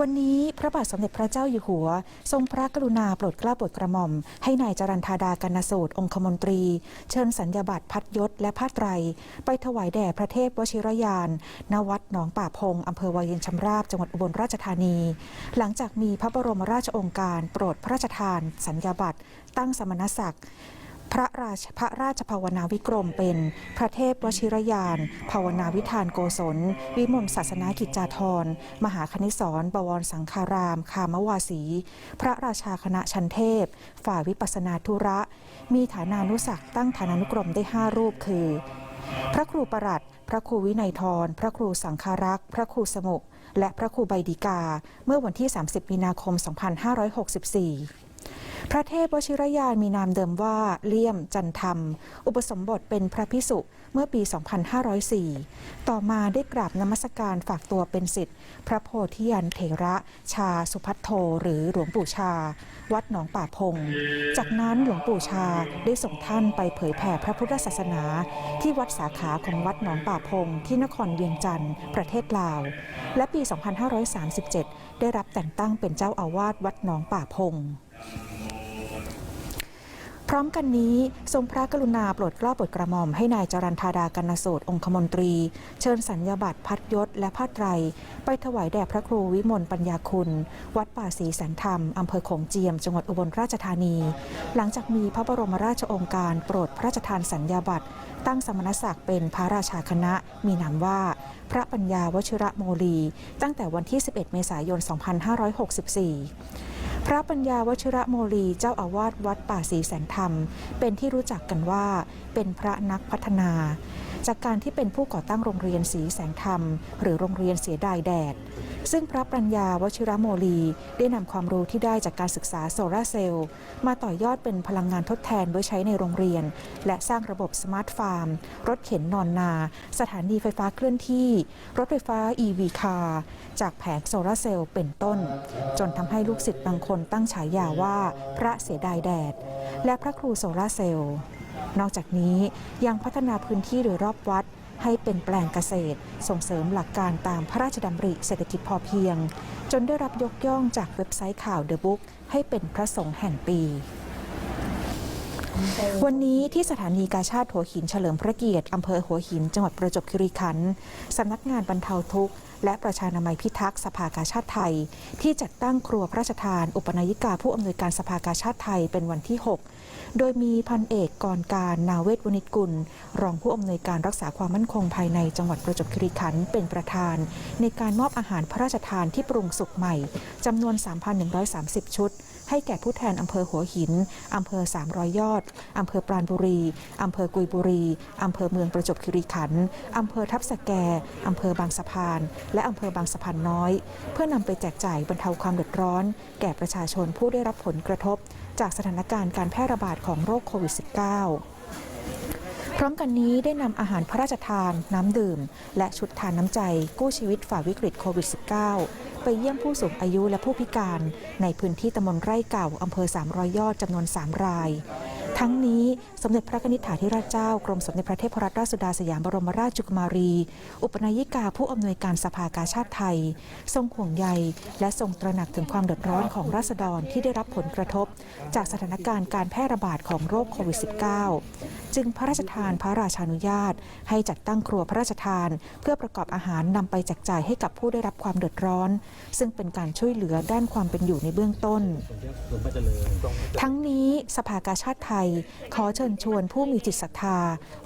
วันนี้พระบาทสมเด็จพระเจ้าอยู่หัว ทรงพระกรุณาโปรดเกล้าโปรดกระหม่อม ให้นายจรันธาดากนสูตรองคมนตรี เชิญสัญญาบัตรพัดยศและผ้าไตร ไปถวายแด่พระเทพวชิรยานณวัดหนองป่าพงอำเภอวายินชำราบจังหวัดอุบลราชธานี หลังจากมีพระบรมราชองค์การ โปรดพระราชทาน สัญญาบัตรตั้งสมณศักดิ์ พระราชพระราชภาวนาวิกรมเป็น พระเทพวชิรยาน ภาวนาวิธานโกศล วิมลศาสนากิจจาธร มหาคณิสรบวรสังคาราม คามวาสี พระราชาคณะชันเทพ ฝ่ายวิปัสนาธุระ มีฐานานุศักตั้งฐานานุกรมได้ 5 รูปคือ พระครูประหลัด พระครูวินัยทร พระครูสังคารักษ์ พระครูสมุก และพระครูใบดีกา เมื่อวันที่ 30 มีนาคม 2564 พระเทพวชิรยานมีนามเดิมว่าเลี่ยมจันธรรม อุปสมบทเป็นพระพิสุเมื่อปี 2504 ต่อมาได้กราบนมัสการฝากตัวเป็นสิทธิ์ พระโพธิยันเถระชาสุพัทโทหรือหลวงปู่ชา วัดหนองป่าพง จากนั้นหลวงปู่ชาได้ส่งท่านไปเผยแผ่พระพุทธศาสนา ที่วัดสาขาของวัดหนองป่าพง ที่นครเวียงจันทร์ประเทศลาว และปี 2537 ได้รับแต่งตั้งเป็นเจ้าอาวาสวัดหนองป่าพง พร้อมกันนี้ทรงพระกรุณาโปรดเกล้าโปรดกระหม่อมให้นายจรันธาดากันนสูตรองคมนตรี เชิญสัญญาบัตรพัดยศและผ้าไตร ไปถวายแด่พระครูวิมลปัญญาคุณ วัดป่าศรีแสนธรรม อำเภอโขงเจียม จังหวัดอุบลราชธานี หลังจากมีพระบรมราชองค์การโปรดพระราชทานสัญญาบัตรตั้งสมณศักดิ์เป็นพระราชาคณะมีนามว่า พระปัญญาวชิระโมลี ตั้งแต่วันที่ 11 เมษายน 2564 ระปัญญาวชิระโมลีเจ้าอาวาสวัดป่าศรีแสนธรรม เป็นที่รู้จักกันว่าเป็นพระนักพัฒนา จากการที่เป็นผู้ก่อตั้งโรงเรียนศรีแสงธรรม หรือโรงเรียนเสียดายแดด ซึ่งพระปัญญาวชิระโมลี ได้นำความรู้ที่ได้จากการศึกษาโซลาร์เซลล์ มาต่อยอดเป็นพลังงานทดแทนไว้ใช้ในโรงเรียน และสร้างระบบสมาร์ทฟาร์ม รถเข็นนอนนา สถานีไฟฟ้าเคลื่อนที่ รถไฟฟ้า EV คาร์จากแผงโซลาร์เซลล์เป็นต้น จนทำให้ลูกศิษย์บางคนตั้งฉายาว่าพระเสียดายแดด และพระครูโซลาร์เซลล์ นอกจากนี้ยังพัฒนาพื้นที่โดยรอบวัด ให้เป็นแปลงเกษตร ส่งเสริมหลักการตามพระราชดำริเศรษฐกิจพอเพียง จนได้รับยกย่องจากเว็บไซต์ข่าวเดอะบุ๊กให้เป็นพระสงฆ์แห่งปีวันนี้ที่สถานีกาชาติหัวหินเฉลิมพระเกียรติ อำเภอหัวหิน จังหวัดประจวบคีรีขันธ์สำนักงานบรรเทาทุกข์ และประชานามัยพิทักษ์สภากาชาติไทย ที่จัดตั้งครัวพระราชทาน อุปนายิกาผู้อำนวยการสภากาชาติไทยเป็นวันที่ 6 โดยมีพันเอกกรการนาเวศวณิชกุล รองผู้อำนวยการรักษาความมั่นคงภายในจังหวัดประจวบคีรีขันธ์เป็นประธาน ในการมอบอาหารพระราชทานที่ปรุงสุกใหม่จำนวน 3,130 ชุด ให้แก่ผู้แทนอำเภอหัวหินอำเภอ 300 ยอดอำเภอปราณบุรีอำเภอกุยบุรีอำเภอเมืองประจวบคีรีขันธ์อำเภอทับสแกอำเภอบางสะพานและอำเภอบางสะพานน้อย เพื่อนำไปแจกจ่ายบรรเทาความเดือดร้อน แก่ประชาชนผู้ได้รับผลกระทบ จากสถานการณ์การแพร่ระบาดของโรคโควิด -19 พร้อมกันนี้ได้นำอาหารพระราชทาน น้ำดื่ม และชุดทานน้ำใจ กู้ชีวิตฝ่าวิกฤตโควิด -19 ไปเยี่ยมผู้สูงอายุและผู้พิการ ในพื้นที่ตำบลไร่เก่าอำเภอ300ยอดจำนวน 3 ราย ทั้งนี้สมเด็จพระนิธิถาธิราชเจ้ากรมสมเด็จพระเทพรัตนราชสุดาสยามบรมราชกุมารี อุปนายิกาผู้อำนวยการสภากาชาติไทย ทรงห่วงใย และทรงตระหนักถึงความเดือดร้อนของราษฎรที่ได้รับผลกระทบ จากสถานการณ์การแพร่ระบาดของโรคโควิด -19 จึงพระราชทานพระราชานุญาต ให้จัดตั้งครัวพระราชทาน เพื่อประกอบอาหารนำไปแจกจ่ายให้กับผู้ได้รับความเดือดร้อน ซึ่งเป็นการช่วยเหลือด้านความเป็นอยู่ในเบื้องต้น ทั้งนี้สภากาชาติไทยขอเชิญชวนผู้มีจิตศรัทธา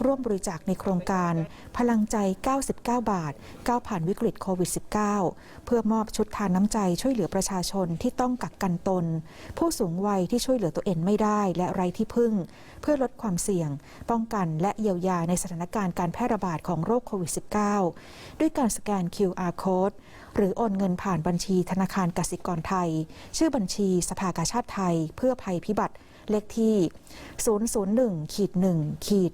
ร่วมบริจาคในโครงการ พลังใจ 99 บาทก้าวผ่านวิกฤตโควิด -19 เพื่อมอบชุดทานน้ำใจช่วยเหลือประชาชนที่ต้องกักกันตน ผู้สูงวัยที่ช่วยเหลือตัวเองไม่ได้และไร้ที่พึ่ง เพื่อลดความเสี่ยง ป้องกันและเยียวยาในสถานการณ์การแพร่ระบาดของโรคโควิด -19 ด้วยการสแกน QR code หรือโอนเงินผ่านบัญชีธนาคารกสิกรไทย ชื่อบัญชีสภากาชาติไทย เพื่อภัยพิบัติเลขที่ 001ขีด1ขีด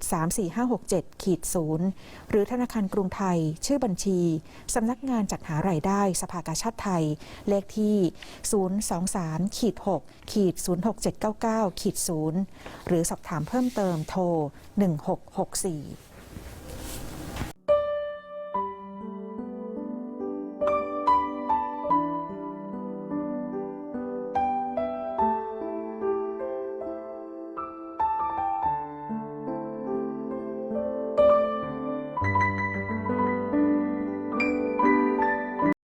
34567ขีด0หรือธนาคารกรุงไทย ชื่อบัญชี สำนักงานจัดหารายได้สภากาชาติไทย เลขที่ 023ขีด6ขีด06799ขีด0หรือสอบถามเพิ่มเติมโทร 1664